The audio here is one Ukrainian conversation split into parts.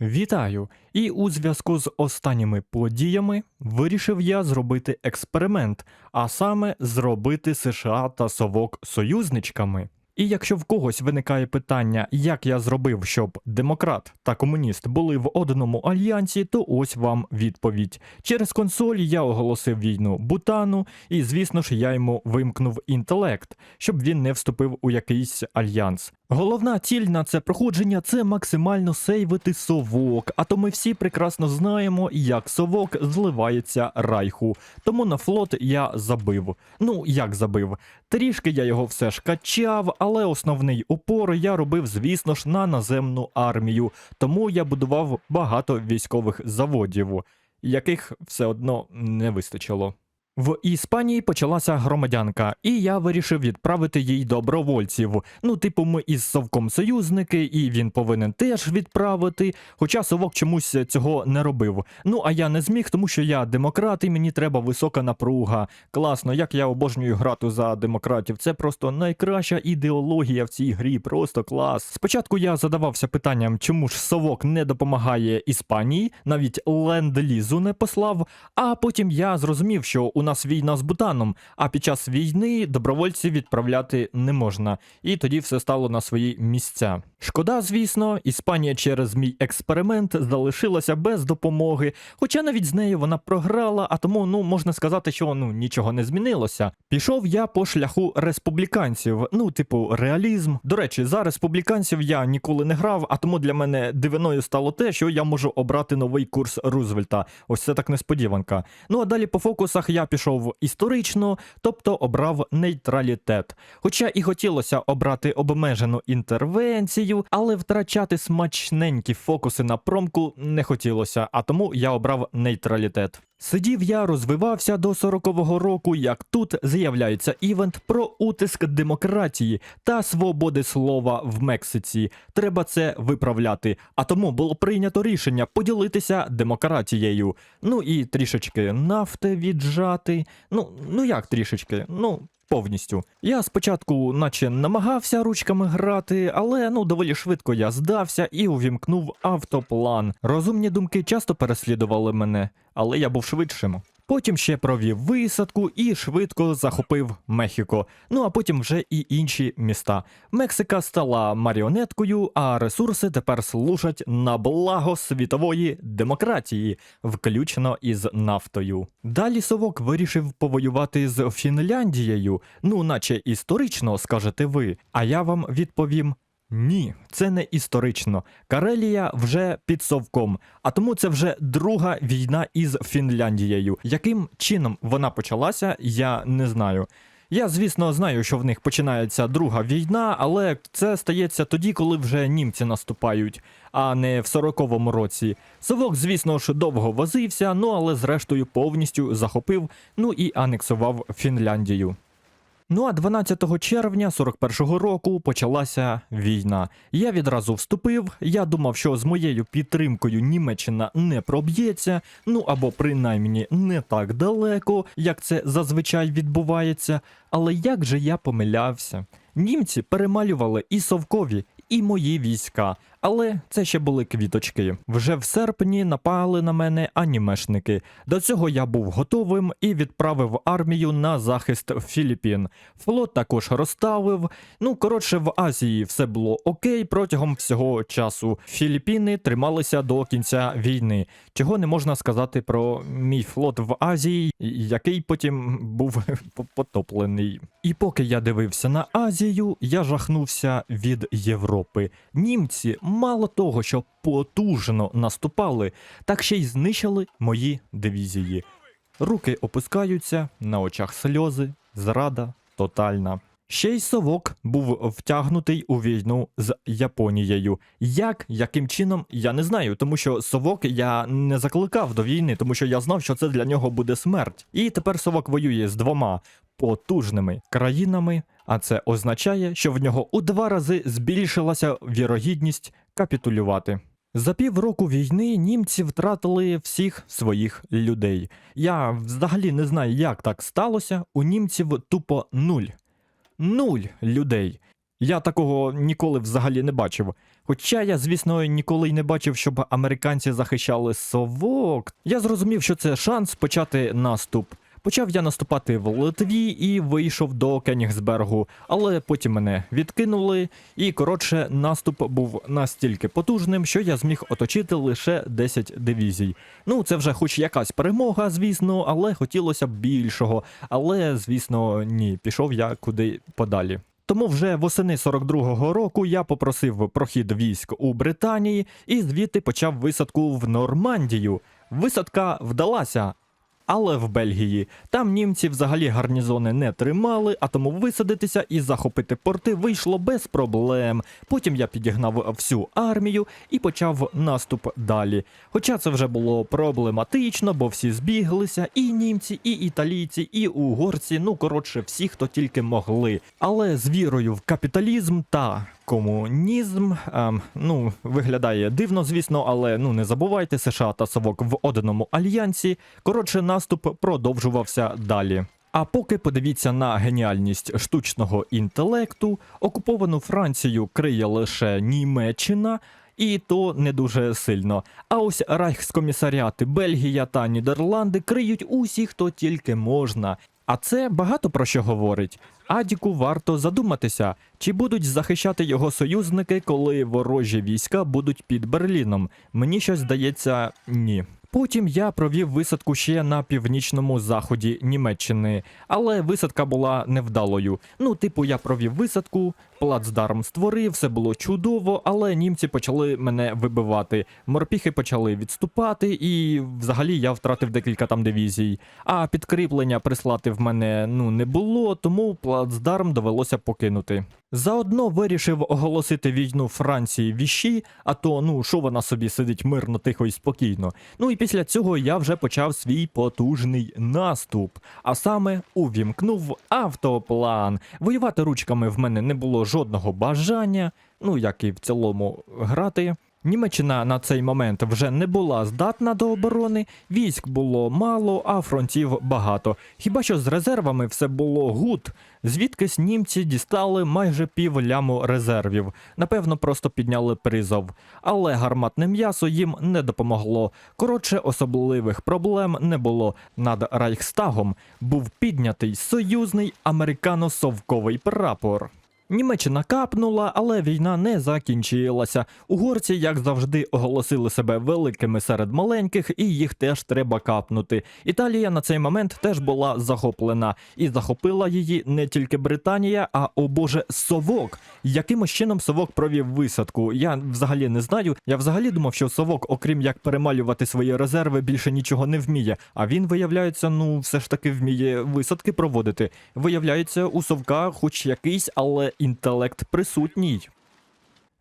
Вітаю! І у зв'язку з останніми подіями вирішив я зробити експеримент, а саме зробити США та Совок союзничками. І якщо в когось виникає питання, як я зробив, щоб демократ та комуніст були в одному альянсі, то ось вам відповідь. Через консоль я оголосив війну Бутану, і звісно ж я йому вимкнув інтелект, щоб він не вступив у якийсь альянс. Головна ціль на це проходження це максимально сейвити совок. А то ми всі прекрасно знаємо, як совок зливається райху. Тому на флот я забив. Ну як забив? Трішки я його все ж качав, але основний упор я робив, звісно ж, на наземну армію. Тому я будував багато військових заводів, яких все одно не вистачило. В Іспанії почалася громадянка, і я вирішив відправити їй добровольців. Ну, типу, ми із совком союзники, і він повинен теж відправити. Хоча совок чомусь цього не робив. Ну а я не зміг, тому що я демократ, і мені треба висока напруга. Класно, як я обожнюю грати за демократів. Це просто найкраща ідеологія в цій грі. Просто клас. Спочатку я задавався питанням, чому ж совок не допомагає Іспанії, навіть ленд-лізу не послав. А потім я зрозумів, що у нас війна з Бутаном, а під час війни добровольців відправляти не можна. І тоді все стало на свої місця. Шкода, звісно, Іспанія через мій експеримент залишилася без допомоги, хоча навіть з нею вона програла, а тому ну можна сказати, що ну нічого не змінилося. Пішов я по шляху республіканців, ну, типу, реалізм. До речі, за республіканців я ніколи не грав, а тому для мене дивиною стало те, що я можу обрати новий курс Рузвельта. Ось це так несподіванка. Ну а далі по фокусах я пішов історично, тобто обрав нейтралітет. Хоча і хотілося обрати обмежену інтервенцію, але втрачати смачненькі фокуси на промку не хотілося, а тому я обрав нейтралітет. Сидів я, розвивався до 40-го року, як тут з'являється івент про утиск демократії та свободи слова в Мексиці. Треба це виправляти. А тому було прийнято рішення поділитися демократією. Ну і трішечки нафти віджати. Ну, ну як трішечки? Ну. Повністю. Я спочатку, наче намагався ручками грати, але ну доволі швидко я здався і увімкнув автоплан. Розумні думки часто переслідували мене, але я був швидшим. Потім ще провів висадку і швидко захопив Мехіко. Ну а потім вже і інші міста. Мексика стала маріонеткою, а ресурси тепер служать на благо світової демократії, включно із нафтою. Далі совок вирішив повоювати з Фінляндією, ну наче історично, скажете ви. А я вам відповім. Ні, це не історично. Карелія вже під совком, а тому це вже друга війна із Фінляндією. Яким чином вона почалася, я не знаю. Я, звісно, знаю, що в них починається друга війна, але це стається тоді, коли вже німці наступають, а не в 40-му році. Совок, звісно ж, довго возився, ну але зрештою повністю захопив, ну і анексував Фінляндію. Ну а 12 червня 41-го року почалася війна. Я відразу вступив. Я думав, що з моєю підтримкою Німеччина не проб'ється, ну або принаймні не так далеко, як це зазвичай відбувається. Але як же я помилявся? Німці перемалювали і совкові, і мої війська. Але це ще були квіточки. Вже в серпні напали на мене анімешники. До цього я був готовим і відправив армію на захист Філіппін. Флот також розставив. Ну, коротше, в Азії все було окей протягом всього часу. Філіппіни трималися до кінця війни. Чого не можна сказати про мій флот в Азії, який потім був потоплений. І поки я дивився на Азію, я жахнувся від Європи. Німці мало того, що потужно наступали, так ще й знищили мої дивізії. Руки опускаються, на очах сльози, зрада тотальна. Ще й совок був втягнутий у війну з Японією. Як, яким чином, я не знаю, тому що совок я не закликав до війни, тому що я знав, що це для нього буде смерть. І тепер совок воює з двома потужними країнами, а це означає, що в нього у два рази збільшилася вірогідність капітулювати. За півроку війни німці втратили всіх своїх людей. Я взагалі не знаю, як так сталося. У німців тупо нуль. Нуль людей. Я такого ніколи взагалі не бачив. Хоча я, звісно, ніколи й не бачив, щоб американці захищали совок. Я зрозумів, що це шанс почати наступ. Почав я наступати в Литві і вийшов до Кенігсбергу, але потім мене відкинули, і коротше, наступ був настільки потужним, що я зміг оточити лише 10 дивізій. Ну, це вже хоч якась перемога, звісно, але хотілося б більшого. Але, звісно, ні, пішов я куди подалі. Тому вже восени 42-го року я попросив прохід військ у Британії і звідти почав висадку в Нормандію. Висадка вдалася. Але в Бельгії там німці взагалі гарнізони не тримали, а тому висадитися і захопити порти вийшло без проблем. Потім я підігнав всю армію і почав наступ далі. Хоча це вже було проблематично, бо всі збіглися, і німці, і італійці, і угорці, ну коротше, всі, хто тільки могли. Але з вірою в капіталізм та комунізм, ем, ну виглядає дивно, звісно, але ну не забувайте, США та Совок в одному альянсі. Коротше, наступ продовжувався далі. А поки подивіться на геніальність штучного інтелекту, окуповану Францію криє лише Німеччина. І то не дуже сильно. А ось райхскомісаріати Бельгія та Нідерланди криють усі, хто тільки можна. А це багато про що говорить. Адіку варто задуматися, чи будуть захищати його союзники, коли ворожі війська будуть під Берліном. Мені щось здається, ні. Потім я провів висадку ще на північному заході Німеччини, але висадка була невдалою. Ну, типу, я провів висадку, плацдарм створив, все було чудово, але німці почали мене вибивати. Морпіхи почали відступати, і взагалі я втратив декілька там дивізій. А підкріплення прислати в мене ну не було, тому плацдарм довелося покинути. Заодно вирішив оголосити війну Франції віщі, а то ну що вона собі сидить мирно, тихо і спокійно. Ну і після цього я вже почав свій потужний наступ. А саме увімкнув автоплан. Воювати ручками в мене не було жодного бажання, ну як і в цілому грати. Німеччина на цей момент вже не була здатна до оборони, військ було мало, а фронтів багато. Хіба що з резервами все було гуд, звідкись німці дістали майже пів ляму резервів. Напевно, просто підняли призов. Але гарматне м'ясо їм не допомогло. Коротше, особливих проблем не було. Над Райхстагом був піднятий союзний американо-совковий прапор. Німеччина капнула, але війна не закінчилася. Угорці, як завжди, оголосили себе великими серед маленьких, і їх теж треба капнути. Італія на цей момент теж була захоплена, і захопила її не тільки Британія, а о боже, совок. Якимось чином совок провів висадку. Я взагалі не знаю. Я взагалі думав, що совок, окрім як перемалювати свої резерви, більше нічого не вміє. А він, виявляється, ну все ж таки вміє висадки проводити. Виявляється, у совка, хоч якийсь, але інтелект присутній.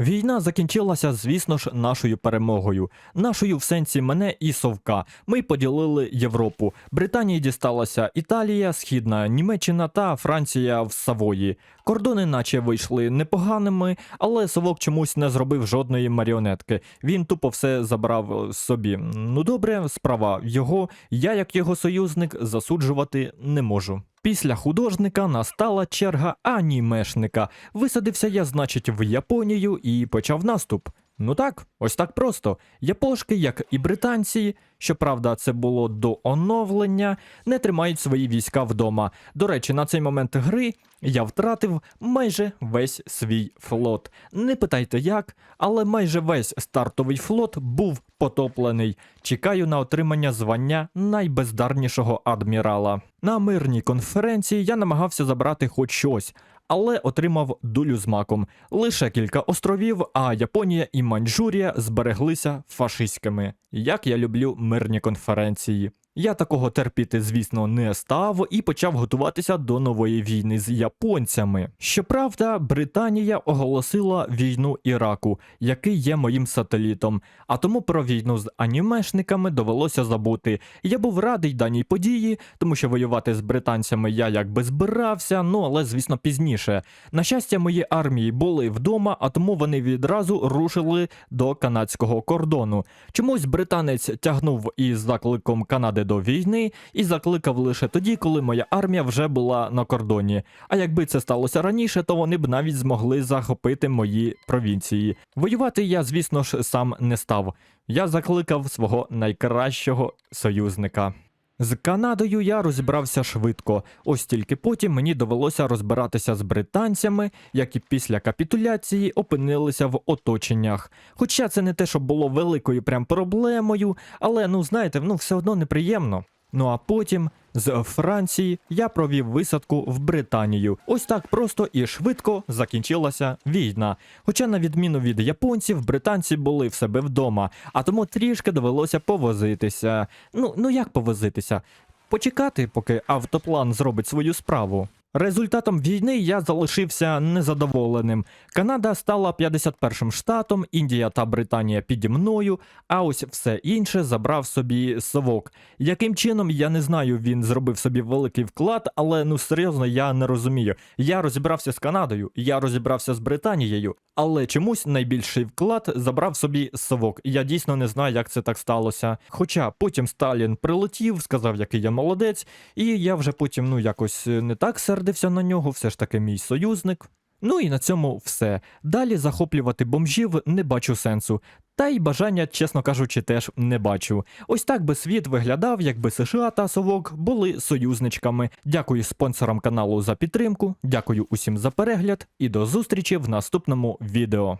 Війна закінчилася, звісно ж, нашою перемогою. Нашою в сенсі мене і Совка. Ми поділили Європу. Британії дісталася Італія, Східна Німеччина та Франція в Савої. Кордони, наче вийшли непоганими, але Совок чомусь не зробив жодної маріонетки. Він тупо все забрав собі. Ну добре, справа його. Я, як його союзник, засуджувати не можу. Після художника настала черга анімешника. Висадився я, значить, в Японію і почав наступ. Ну так, ось так просто. Япошки, як і британці, щоправда, це було до оновлення, не тримають свої війська вдома. До речі, на цей момент гри я втратив майже весь свій флот. Не питайте як, але майже весь стартовий флот був потоплений. Чекаю на отримання звання найбездарнішого адмірала. На мирній конференції я намагався забрати хоч щось. Але отримав долю з маком. Лише кілька островів, а Японія і Маньчжурія збереглися фашистськими. Як я люблю мирні конференції. Я такого терпіти, звісно, не став і почав готуватися до нової війни з японцями. Щоправда, Британія оголосила війну Іраку, який є моїм сателітом. А тому про війну з анімешниками довелося забути. Я був радий даній події, тому що воювати з британцями я якби збирався, ну але звісно пізніше. На щастя, мої армії були вдома, а тому вони відразу рушили до канадського кордону. Чомусь британець тягнув із закликом Канади до війни і закликав лише тоді, коли моя армія вже була на кордоні. А якби це сталося раніше, то вони б навіть змогли захопити мої провінції. Воювати я, звісно ж, сам не став. Я закликав свого найкращого союзника. З Канадою я розібрався швидко, ось тільки потім мені довелося розбиратися з британцями, які після капітуляції опинилися в оточеннях. Хоча це не те, що було великою прям проблемою, але ну знаєте, ну все одно неприємно. Ну а потім з Франції я провів висадку в Британію. Ось так просто і швидко закінчилася війна. Хоча, на відміну від японців, британці були в себе вдома, а тому трішки довелося повозитися. Ну, ну як повозитися? Почекати, поки автоплан зробить свою справу. Результатом війни я залишився незадоволеним. Канада стала 51-м штатом, Індія та Британія піді мною, а ось все інше забрав собі совок. Яким чином я не знаю, він зробив собі великий вклад, але ну серйозно я не розумію. Я розібрався з Канадою, я розібрався з Британією, але чомусь найбільший вклад забрав собі совок. Я дійсно не знаю, як це так сталося. Хоча потім Сталін прилетів, сказав, який я молодець, і я вже потім ну якось не так сердився на нього, все ж таки мій союзник. Ну і на цьому все. Далі захоплювати бомжів не бачу сенсу. Та й бажання, чесно кажучи, теж не бачу. Ось так би світ виглядав, якби США та Совок були союзничками. Дякую спонсорам каналу за підтримку, дякую усім за перегляд і до зустрічі в наступному відео.